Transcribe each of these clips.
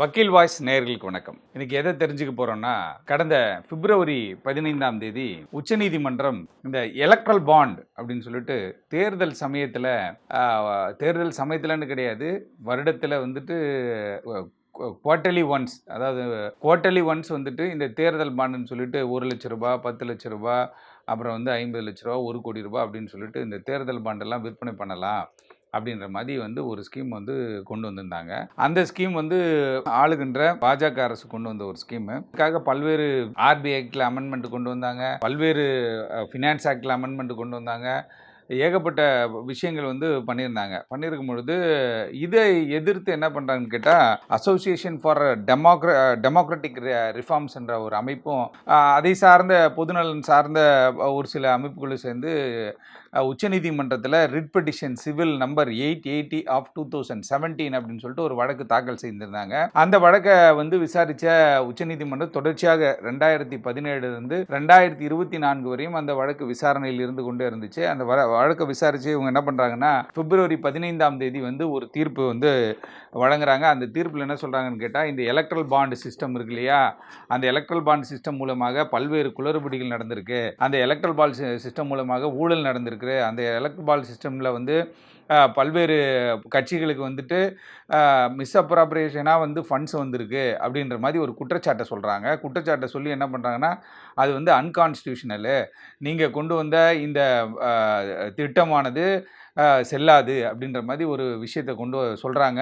வக்கீல் வாய்ஸ் நேர்களுக்கு வணக்கம். இன்னைக்கு எதை தெரிஞ்சுக்க போறோம்னா கடந்த பிப்ரவரி பதினைந்தாம் தேதி உச்சநீதிமன்றம் இந்த எலக்ட்ரல் பாண்ட் அப்படின்னு சொல்லிட்டு தேர்தல் சமயத்தில் தேர்தல் சமயத்துலன்னு கிடையாது வருடத்தில் வந்துட்டு குவார்ட்டர்லி ஒன்ஸ் அதாவது குவார்ட்டர்லி ஒன்ஸ் வந்துட்டு இந்த தேர்தல் பாண்டுன்னு சொல்லிட்டு ஒரு லட்ச ரூபா பத்து லட்ச ரூபா அப்புறம் வந்து ஐம்பது லட்ச ரூபா ஒரு கோடி ரூபா அப்படின்னு சொல்லிட்டு இந்த தேர்தல் பாண்டெல்லாம் விற்பனை பண்ணலாம். அப்படின்ற மாதிரி வந்து ஒரு ஸ்கீம் வந்து கொண்டு வந்திருந்தாங்க. அந்த ஸ்கீம் வந்து ஆளுகின்ற பாஜக அரசு கொண்டு வந்த ஒரு ஸ்கீமு இதுக்காக பல்வேறு ஆர்பிஐ ஆக்டில் அமெண்ட்மெண்ட் கொண்டு வந்தாங்க. பல்வேறு ஃபினான்ஸ் ஆக்டில் அமெண்ட்மெண்ட் கொண்டு வந்தாங்க. ஏகப்பட்ட விஷயங்கள் வந்து பண்ணியிருந்தாங்க. பண்ணியிருக்கும் பொழுது இதை எதிர்த்து என்ன பண்ணுறாங்கன்னு கேட்டால் அசோசியேஷன் ஃபார் டெமோக்ர டெமோக்ராட்டிக் ரிஃபார்ம்ஸ் என்ற ஒரு அமைப்பும் அதை சார்ந்த பொதுநலன் சார்ந்த ஒரு சில அமைப்புகளும் சேர்ந்து உச்சநீதிமன்றத்தில் writ petition civil number eight eighty of two thousand seventeen அப்படின்னு சொல்லிட்டு ஒரு வழக்கு தாக்கல் செய்திருந்தாங்க. அந்த வழக்கை வந்து விசாரித்த உச்சநீதிமன்றம் தொடர்ச்சியாக ரெண்டாயிரத்தி பதினேழுலேருந்து ரெண்டாயிரத்தி இருபத்தி நான்கு வரையும் அந்த வழக்கு விசாரணையில் இருந்து கொண்டே இருந்துச்சு. அந்த வழ வழக்கை விசாரித்து இவங்க என்ன பண்ணுறாங்கன்னா பிப்ரவரி பதினைந்தாம் தேதி வந்து ஒரு தீர்ப்பு வந்து வழங்குறாங்க. அந்த தீர்ப்பில் என்ன சொல்கிறாங்கன்னு கேட்டால் இந்த எலக்ட்ரல் பாண்ட் சிஸ்டம் இருக்கு இல்லையா? அந்த எலக்ட்ரல் பாண்ட் சிஸ்டம் மூலமாக பல்வேறு குளறுபடிகள் நடந்திருக்கு. அந்த எலக்ட்ரல் பால் சிஸ்டம் மூலமாக ஊழல் நடந்திருக்கு. அந்த எலக்ட்ரிக் பால் சிஸ்டமில் வந்து பல்வேறு கட்சிகளுக்கு வந்துட்டு மிஸ் அப்ராப்ரியேஷனாக வந்து ஃபண்ட்ஸ் வந்திருக்கு அப்படின்ற மாதிரி ஒரு குற்றச்சாட்டை சொல்கிறாங்க குற்றச்சாட்டை சொல்லி என்ன பண்ணுறாங்கன்னா அது வந்து அன்கான்ஸ்டியூஷனலு நீங்கள் கொண்டு வந்த இந்த திட்டமானது செல்லாது அப்படின்ற மாதிரி ஒரு விஷயத்தை கொண்டு சொல்கிறாங்க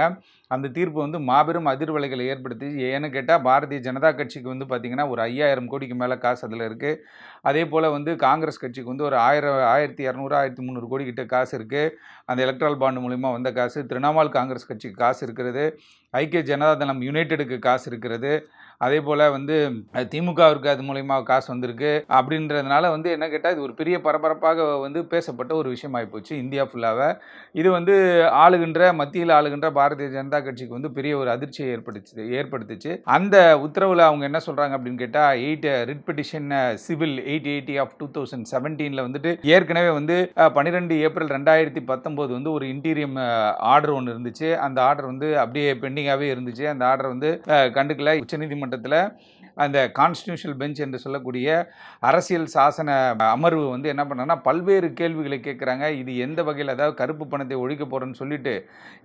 அந்த தீர்ப்பு வந்து மாபெரும் அதிர்வலைகளை ஏற்படுத்தி ஏன்னு கேட்டால் பாரதிய ஜனதா கட்சிக்கு வந்து பார்த்திங்கன்னா ஒரு ஐயாயிரம் கோடிக்கு மேலே காசு அதில் இருக்குது அதே போல் வந்து காங்கிரஸ் கட்சிக்கு வந்து ஒரு ஆயிரம் ஆயிரத்தி இரநூறு ஆயிரத்தி முந்நூறு கோடி கிட்ட காசு இருக்குது அந்த எலக்ட்ரல் பாண்டு மூலிமா வந்த காசு திரிணாமுல் காங்கிரஸ் கட்சிக்கு காசு இருக்கிறது. ஐக்கிய ஜனதா தளம் யுனைடெடுக்கு காசு இருக்கிறது. அதே போல் வந்து திமுகவிற்கு அது மூலயமா காசு வந்திருக்கு அப்படின்றதுனால வந்து என்ன கேட்டால் இது ஒரு பெரிய பரபரப்பாக வந்து பேசப்பட்ட ஒரு விஷயம் ஆகிப்போச்சு இந்தியா ஃபுல்லாக இது வந்து ஆளுகின்ற மத்தியில் ஆளுகின்ற பாரதிய ஜனதா கட்சிக்கு வந்து பெரிய ஒரு அதிர்ச்சியை ஏற்படுத்தி ஏற்படுத்துச்சு. அந்த உத்தரவில் அவங்க என்ன சொல்கிறாங்க அப்படின்னு கேட்டால் eight writ petition civil eight eighty of two thousand செவன்டீனில் வந்துட்டு ஏற்கனவே வந்து பன்னிரெண்டு ஏப்ரல் ரெண்டாயிரத்தி பத்தொம்போது வந்து ஒரு இன்டீரியம் ஆர்டர் ஒன்று இருந்துச்சு. அந்த ஆர்டர் வந்து அப்படியே பெண்டிங்காகவே இருந்துச்சு. அந்த ஆர்டர் வந்து கண்டுக்கல. உச்சநீதிமன்றம் நீதிமன்றத்தில் அந்த கான்ஸ்டியூஷனல் பெஞ்ச் என்று சொல்லக்கூடிய அரசியல் சாசன அமர்வு வந்து என்ன பண்ணாங்கன்னா பல்வேறு கேள்விகளை கேட்குறாங்க. இது எந்த வகையில் அதாவது கருப்பு பணத்தை ஒழிக்க போகிறேன்னு சொல்லிட்டு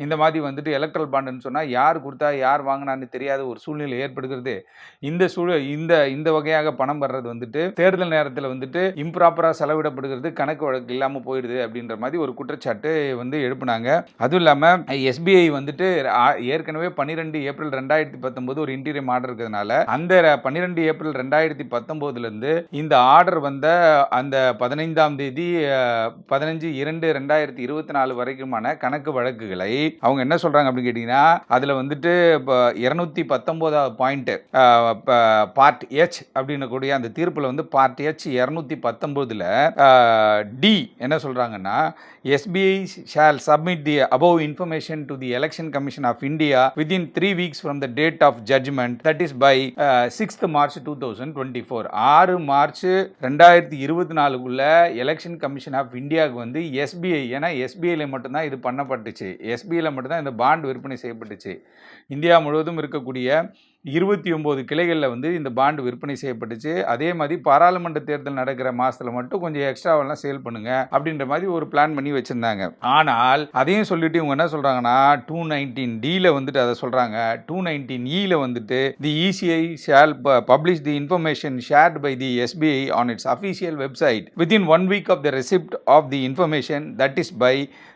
இந்த மாதிரி வந்துட்டு எலக்ட்ரல் பாண்டுன்னு சொன்னால் யார் கொடுத்தா யார் வாங்கினான்னு தெரியாத ஒரு சூழ்நிலை ஏற்படுகிறது. இந்த சூழல் இந்த இந்த வகையாக பணம் வர்றது வந்துட்டு தேர்தல் நேரத்தில் வந்துட்டு இம்ப்ராப்பராக செலவிடப்படுகிறது கணக்கு வழக்கு இல்லாமல் போயிடுது அப்படின்ற மாதிரி ஒரு குற்றச்சாட்டு வந்து எழுப்புனாங்க. அதுவும் இல்லாமல் எஸ்பிஐ வந்துட்டு ஏற்கனவே பன்னிரெண்டு ஏப்ரல் ரெண்டாயிரத்தி பத்தொம்போது ஒரு இன்டீரியம் ஆர்டர் இருக்கிறதுனால அந்த பன்னிரெண்டு ஏப்ரல் ரெண்டாயிரத்தி பத்தொம்போதுலேருந்து இந்த ஆர்டர் வந்த அந்த பதினைந்தாம் தேதி பதினஞ்சு இரண்டு ரெண்டாயிரத்தி இருபத்தி நாலு வரைக்குமான கணக்கு வழக்குகளை அவங்க என்ன சொல்கிறாங்க அப்படின்னு கேட்டிங்கன்னா அதில் வந்துட்டு இப்போ இரநூத்தி பத்தொம்போதாவது பாயிண்ட்டு பார்ட் ஹெச் அப்படின்னு கூடிய அந்த தீர்ப்பில் வந்து பார்ட் ஹெச் இரநூத்தி பத்தொம்போதில் டி என்ன சொல்கிறாங்கன்னா SBI shall submit the above information to the election commission of india within three weeks from the date of judgment that is by sixth March two thousand twenty four ஆறு மார்ச் ரெண்டாயிரத்தி இருபத்தி நாலுக்குள்ள election commission of இந்தியாவுக்கு வந்து SBI ஏன்னா எஸ்பிஐல மட்டும்தான் இது பண்ணப்பட்டுச்சு. எஸ்பிஐல மட்டும்தான் இந்த பாண்ட் விற்பனை செய்யப்பட்டுச்சு. இந்தியா முழுவதும் இருக்கக்கூடிய இருபத்தி ஒம்பது கிளைகளில் வந்து இந்த பாண்டு விற்பனை செய்யப்பட்டுச்சு. அதே மாதிரி பாராளுமன்ற தேர்தல் நடக்கிற மாதத்தில் மட்டும் கொஞ்சம் எக்ஸ்ட்ராவெல்லாம் சேல் பண்ணுங்க அப்படின்ற மாதிரி ஒரு பிளான் பண்ணி வச்சுருந்தாங்க. ஆனால் அதையும் சொல்லிட்டு இவங்க என்ன சொல்கிறாங்கன்னா டூ நைன்டீன் டியில் வந்துட்டு அதை சொல்கிறாங்க டூ நைன்டீன் இயில் வந்துட்டு the ECI shall publish the information shared by the SBI on its official website within one week of the receipt of the information that is by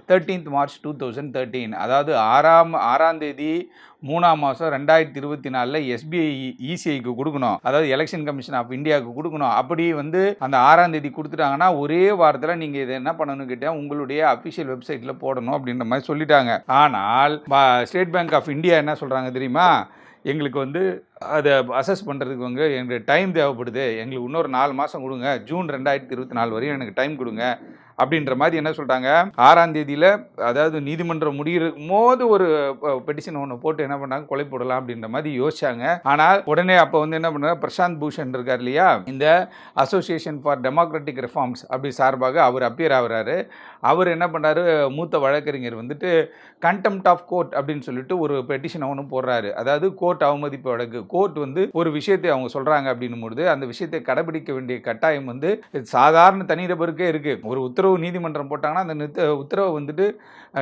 thirteenth March two thousand thirteen அதாவது ஆறாம் ஆறாம் தேதி மூணாம் மாதம் ரெண்டாயிரத்தி இருபத்தி நாலில் SBI இசிஐக்கு கொடுக்கணும். அதாவது எலெக்ஷன் கமிஷன் ஆஃப் இந்தியாவுக்கு கொடுக்கணும். அப்படி வந்து அந்த ஆறாம் தேதி கொடுத்துட்டாங்கன்னா ஒரே வாரத்தில் நீங்கள் இதை என்ன பண்ணணும் கேட்டால் உங்களுடைய அஃபிஷியல் வெப்சைட்டில் போடணும் அப்படின்ற மாதிரி சொல்லிட்டாங்க. ஆனால் ஸ்டேட் பேங்க் ஆஃப் இந்தியா என்ன சொல்கிறாங்க தெரியுமா? எங்களுக்கு வந்து அதை அசஸ் பண்ணுறதுக்கு வந்து எங்களுக்கு டைம் தேவைப்படுது. எங்களுக்கு இன்னொரு நாலு மாதம் கொடுங்க. ஜூன் ரெண்டாயிரத்தி இருபத்தி நாலு வரையும் எனக்கு டைம் கொடுங்க. அப்படின்ற மாதிரி என்ன சொல்லிட்டாங்க ஆறாம் தேதியில் அதாவது நீதிமன்றம் முடியிறக்கும் போது ஒரு பெட்டிஷன் ஒன்று போட்டு என்ன பண்ணாங்க? கொலை போடலாம் அப்படின்ற மாதிரி யோசிச்சாங்க. ஆனால் உடனே அப்போ வந்து என்ன பண்ணாங்க? பிரசாந்த் பூஷன் இருக்கார் இல்லையா? இந்த அசோசியேஷன் ஃபார் டெமோக்ராட்டிக் ரிஃபார்ம்ஸ் அப்படி சார்பாக அவர் அப்பியர் ஆகிறாரு. அவர் என்ன பண்ணுறாரு மூத்த வழக்கறிஞர் வந்துட்டு கண்டெம்ட் ஆஃப் கோர்ட் அப்படின்னு சொல்லிட்டு ஒரு பெட்டிஷன் ஒன்று போடுறாரு. அதாவது கோர்ட் அவமதிப்பு வழக்கு. கோர்ட் வந்து ஒரு விஷயத்தை அவங்க சொல்கிறாங்க அப்படின்னும் பொழுது அந்த விஷயத்தை கடைபிடிக்க வேண்டிய கட்டாயம் வந்து சாதாரண தனிநபருக்கே இருக்குது ஒரு உத்தரவு நீதிமன்றம் போட்டாங்கன்னா அந்த நித்த உத்தரவை வந்துட்டு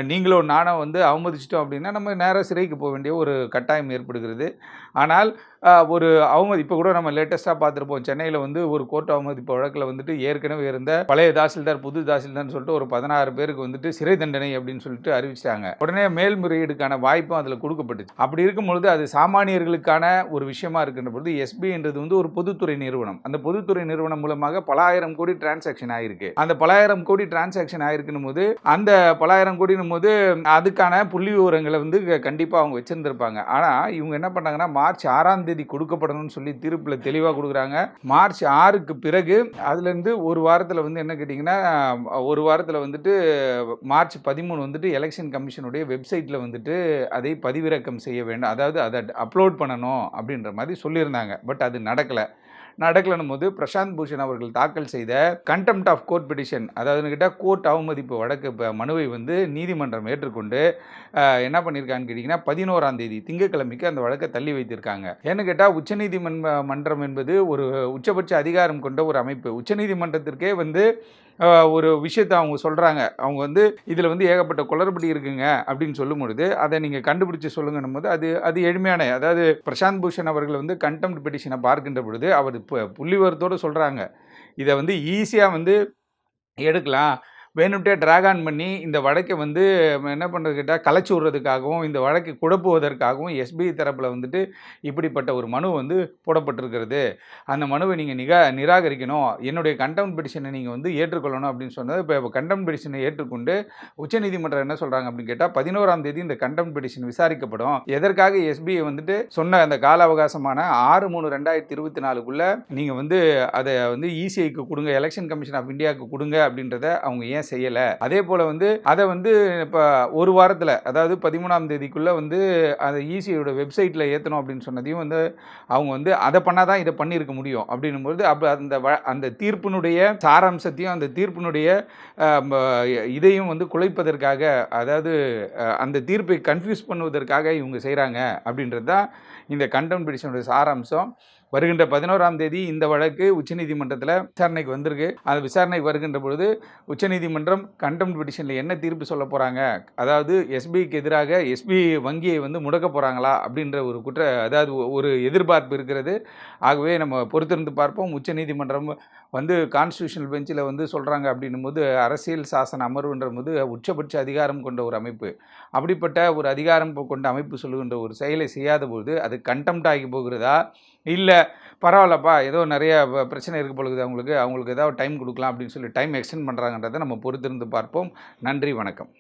நீங்களோ நானோ வந்து அவமதிச்சிட்டோம் அப்படின்னா நம்ம நேராக சிறைக்கு போக வேண்டிய ஒரு கட்டாயம் ஏற்படுகிறது. ஆனால் ஒரு அவமதி இப்போ கூட நம்ம லேட்டஸ்ட்டாக பார்த்துருப்போம். சென்னையில் வந்து ஒரு கோர்ட் அவமதிப்பு வழக்கில் வந்துட்டு ஏற்கனவே இருந்த பழைய தாசில்தார் புது தாசில்தார்னு சொல்லிட்டு ஒரு பதினாறு பேருக்கு வந்துட்டு சிறை தண்டனை அப்படின்னு சொல்லிட்டு அறிவிச்சிட்டாங்க. உடனே மேல்முறையீடுக்கான வாய்ப்பும் அதில் கொடுக்கப்பட்டுச்சு. அப்படி இருக்கும் பொழுது அது சாமானியர்களுக்கான ஒரு விஷயமா இருக்கின்ற பொழுது எஸ்பின்றது வந்து ஒரு பொதுத்துறை நிறுவனம். அந்த பொதுத்துறை நிறுவனம் மூலமாக பல ஆயிரம் கோடி டிரான்சாக்ஷன் ஆயிருக்கு. அந்த பலாயிரம் கோடி டிரான்சாக்ஷன் ஆயிருக்குன்னு போது அந்த பலாயிரம் கோடினும் போது அதுக்கான புள்ளி விவரங்களை வந்து கண்டிப்பாக அவங்க வச்சிருந்திருப்பாங்க. ஆனால் இவங்க என்ன பண்ணாங்கன்னா மார்ச் ஆறாம் தேதி கொடுக்கப்படணும்னு சொல்லி தீர்ப்பில் தெளிவாக கொடுக்குறாங்க. மார்ச் ஆறுக்கு பிறகு அதுலேருந்து ஒரு வாரத்தில் வந்து என்ன கேட்டிங்கன்னா ஒரு வாரத்தில் வந்துட்டு மார்ச் பதிமூணு வந்துட்டு எலெக்ஷன் கமிஷனுடைய வெப்சைட்டில் வந்துட்டு அதை பதிவிறக்கம் செய்ய வேண்டும். அதாவது அதை அப்லோட் பண்ணணும் அப்படின்ற மாதிரி சொல்லியிருந்தாங்க. பட் அது நடக்கலை. நடக்கலனும் போது பிரசாந்த் பூஷன் அவர்கள் தாக்கல் செய்த கண்டெம்ட் ஆஃப் கோர்ட் பிடிஷன் அதாவது கேட்டால் கோர்ட் அவமதிப்பு வழக்கு மனுவை வந்து நீதிமன்றம் ஏற்றுக்கொண்டு என்ன பண்ணியிருக்கான்னு கேட்டிங்கன்னா பதினோராம் தேதி திங்கட்கிழமைக்கு அந்த வழக்கை தள்ளி வைத்திருக்காங்க. ஏன்னு கேட்டால் உச்சநீதிமன்ற மன்றம் என்பது ஒரு உச்சபட்ச அதிகாரம் கொண்ட ஒரு அமைப்பு. உச்சநீதிமன்றத்திற்கே வந்து ஒரு விஷயத்தை அவங்க சொல்கிறாங்க அவங்க வந்து இதில் வந்து ஏகப்பட்ட குளறுபடி இருக்குங்க. அப்படின்னு சொல்லும் பொழுது அதை நீங்கள் கண்டுபிடிச்சு சொல்லுங்கன்னும் போது அது அது எளிமையான அதாவது பிரசாந்த் பூஷன் அவர்கள் வந்து கண்டெம்ட் பெட்டிஷனை பார்க்கின்ற பொழுது அவர் இப்போ புள்ளிவரத்தோடு சொல்கிறாங்க இதை வந்து ஈஸியாக வந்து எடுக்கலாம். வேணும்ட்டே ட்ராக் ஆன் பண்ணி இந்த வழக்கை வந்து என்ன பண்ணுறது கேட்டால் கலைச்சி விடுறதுக்காகவும் இந்த வழக்கை குழப்புவதற்காகவும் எஸ்பிஐ தரப்பில் வந்துட்டு இப்படிப்பட்ட ஒரு மனு வந்து போடப்பட்டிருக்கிறது. அந்த மனுவை நீங்கள் நிகா நிராகரிக்கணும். என்னுடைய கண்டெம்ட் பெட்டிஷனை நீங்கள் வந்து ஏற்றுக்கொள்ளணும் அப்படின்னு சொன்னது. இப்போ கண்டெம்ட் பெட்டிஷனை ஏற்றுக்கொண்டு உச்சநீதிமன்றம் என்ன சொல்கிறாங்க அப்படின்னு கேட்டால் பதினோராம் தேதி இந்த கண்டெம்ட் பெட்டிஷன் விசாரிக்கப்படும். எதற்காக எஸ்பிஐ வந்துட்டு சொன்ன அந்த கால அவகாசமான ஆறு மூணு ரெண்டாயிரத்தி இருபத்தி நாலுக்குள்ளே நீங்கள் வந்து அதை வந்து இசிஐக்கு கொடுங்க எலெக்ஷன் கமிஷன் ஆஃப் இந்தியாவுக்கு கொடுங்க அப்படின்றத அவங்க ஏன் செய்யலை. அதே போல் வந்து அதை வந்து இப்போ ஒரு வாரத்தில் அதாவது பதிமூணாம் தேதிக்குள்ளே வந்து அதை ஈசியோட வெப்சைட்டில் ஏற்றணும் அப்படின்னு சொன்னதையும் வந்து அவங்க வந்து அதை பண்ணால் தான் இதை பண்ணியிருக்க முடியும் அப்படின்னும்போது அப்போ அந்த வ அந்த தீர்ப்பினுடைய சாராம்சத்தையும் அந்த தீர்ப்பினுடைய இதையும் வந்து குலைப்பதற்காக அதாவது அந்த தீர்ப்பை கன்ஃபியூஸ் பண்ணுவதற்காக இவங்க செய்கிறாங்க அப்படின்றது தான் இந்த கண்டம் பிடிஷனுடைய சாராம்சம். வருகின்ற பதினோராம் தேதி இந்த வழக்கு உச்சநீதிமன்றத்தில் விசாரணைக்கு வந்திருக்கு. அந்த விசாரணைக்கு வருகின்ற பொழுது உச்சநீதிமன்றம் கண்டெம்ட் பிடிஷனில் என்ன தீர்ப்பு சொல்ல போகிறாங்க அதாவது எஸ்பிஐக்கு எதிராக எஸ்பி வங்கியை வந்து முடக்க போகிறாங்களா அப்படின்ற ஒரு குற்ற அதாவது ஒரு எதிர்பார்ப்பு இருக்கிறது. ஆகவே நம்ம பொறுத்திருந்து பார்ப்போம். உச்சநீதிமன்றம் வந்து கான்ஸ்டியூஷனல் பெஞ்சில் வந்து சொல்கிறாங்க அப்படின்னும் போது அரசியல் சாசன அமர்வுன்ற போது உச்சபட்ச அதிகாரம் கொண்ட ஒரு அமைப்பு. அப்படிப்பட்ட ஒரு அதிகாரம் கொண்ட அமைப்பு சொல்லுகின்ற ஒரு செயலை செய்யாத போது அது கண்டெம்ட் ஆகி போகிறதா? இல்லை பரவாயில்லப்பா ஏதோ நிறைய பிரச்சனை இருக்க பொழுது அவங்களுக்கு. அவங்களுக்கு ஏதாவது டைம் கொடுக்கலாம் அப்படின்னு சொல்லி டைம் எக்ஸ்டெண்ட் பண்ணுறாங்கன்றதை நம்ம பொறுத்திருந்து பார்ப்போம். நன்றி வணக்கம்.